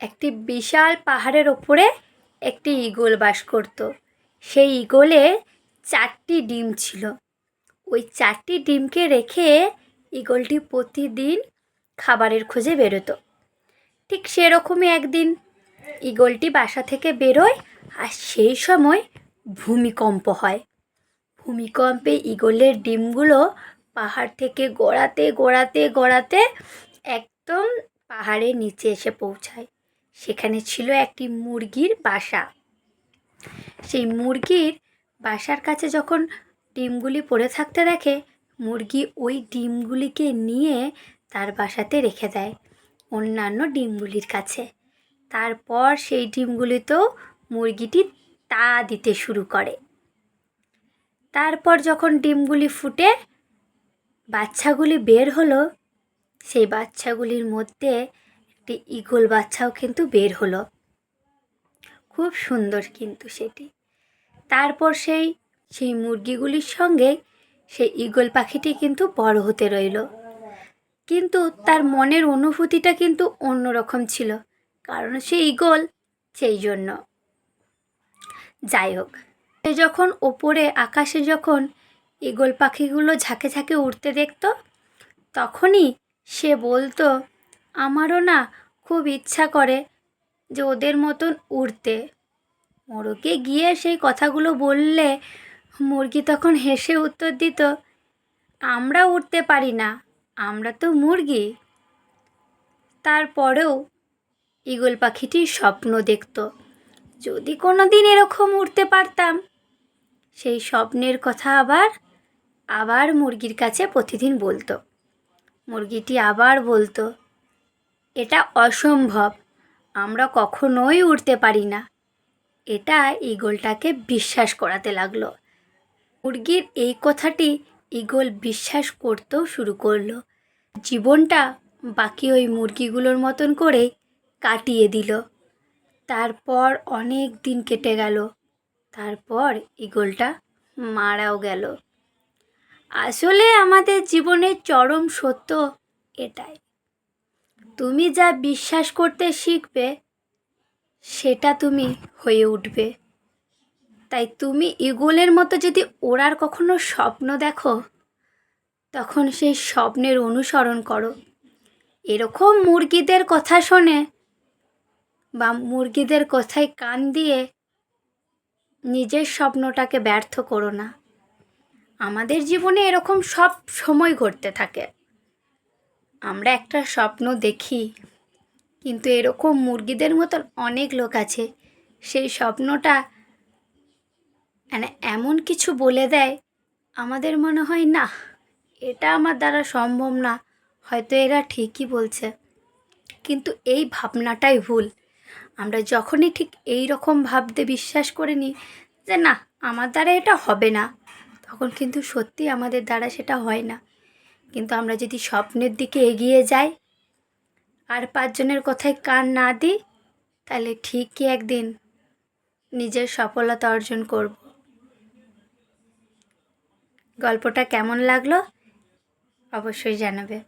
একটি বিশাল পাহাড়ের ওপরে একটি ঈগল বাস করত। সেই ঈগলের চারটি ডিম ছিল। ওই চারটি ডিমকে রেখে ঈগলটি প্রতিদিন খাবারের খোঁজে বেরোতো। ঠিক সেরকমই একদিন ঈগলটি বাসা থেকে বেরোয় আর সেই সময় ভূমিকম্প হয়। ভূমিকম্পে ঈগলের ডিমগুলো পাহাড় থেকে গড়াতে গড়াতে গড়াতে একদম পাহাড়ের নিচে এসে পৌঁছায়। সেখানে ছিল একটি মুরগির বাসা। সেই মুরগির বাসার কাছে যখন ডিমগুলি পড়ে থাকতে দেখে, মুরগি ওই ডিমগুলিকে নিয়ে তার বাসাতে রেখে দেয় অন্যান্য ডিমগুলির কাছে। তারপর সেই ডিমগুলিতেও মুরগিটি তা দিতে শুরু করে। তারপর যখন ডিমগুলি ফুটে, বাচ্চাগুলি বের হলো, সেই বাচ্চাগুলির মধ্যে একটি ঈগল বাচ্চাও কিন্তু বের হলো। খুব সুন্দর কিন্তু সেটি। তারপর সেই সেই মুরগিগুলির সঙ্গে সেই ঈগল পাখিটি কিন্তু বড় হতে রইল। কিন্তু তার মনের অনুভূতিটা কিন্তু অন্যরকম ছিল, কারণ সে ঈগল সেই জন্য। যাই হোক, সে যখন ওপরে আকাশে যখন ঈগল পাখিগুলো ঝাঁকে ঝাঁকে উড়তে দেখত, তখনই সে বলতো আমারও না খুব ইচ্ছা করে যে ওদের মতন উড়তে। মোরগে গিয়ে সেই কথাগুলো বললে মুরগি তখন হেসে উত্তর দিত, আমরা উঠতে পারি না, আমরা তো মুরগি। তারপরেও ঈগল পাখিটির স্বপ্ন দেখত, যদি কোনো দিন এরকম উঠতে পারতাম। সেই স্বপ্নের কথা আবার আবার মুরগির কাছে প্রতিদিন বলতো। মুরগিটি আবার বলতো এটা অসম্ভব। আমরা কখনোই উঠতে পারি না। এটা ঈগলটাকে বিশ্বাস করাতে লাগল। মুরগির এই কথাটি ঈগল বিশ্বাস করতেও শুরু করল। জীবনটা বাকি ওই মুরগিগুলোর মতন করে কাটিয়ে দিল। তারপর অনেক দিন কেটে গেল। তারপর ঈগলটা মারাও গেল। আসলে আমাদের জীবনের চরম সত্য এটাই। তুমি যা বিশ্বাস করতে শিখবে, সেটা তুমি হয়ে উঠবে। তাই তুমি ইগলের মতো যদি ওড়ার কখনো স্বপ্ন দেখো, তখন সেই স্বপ্নের অনুসরণ করো। এরকম মুরগিদের কথা শোনে বা মুরগিদের কথায় কান দিয়ে নিজের স্বপ্নটাকে ব্যর্থ করো না। আমাদের জীবনে এরকম সব সময় ঘটতে থাকে। আমরা একটা স্বপ্ন দেখি, কিন্তু এরকম মুরগিদের মতন অনেক লোক আছে। সেই স্বপ্নটা মানে এমন কিছু বলে দেয়, আমাদের মনে হয়, না, এটা আমার দ্বারা সম্ভব না। হয়তো এরা ঠিকই বলছে। কিন্তু এই ভাবনাটাই ভুল। আমরা যখনই ঠিক এই রকম ভাবতে বিশ্বাস করে নিই যে, না, আমার দ্বারা এটা হবে না, তখন কিন্তু সত্যি আমাদের দ্বারা সেটা হয় না। কিন্তু আমরা যদি স্বপ্নের দিকে এগিয়ে যাই, আর পাঁচজনের কথায় কান না দিই, তাহলে ঠিকই একদিন নিজের সফলতা অর্জন করব। গল্পটা কেমন লাগল? অবশ্যই জানাবে।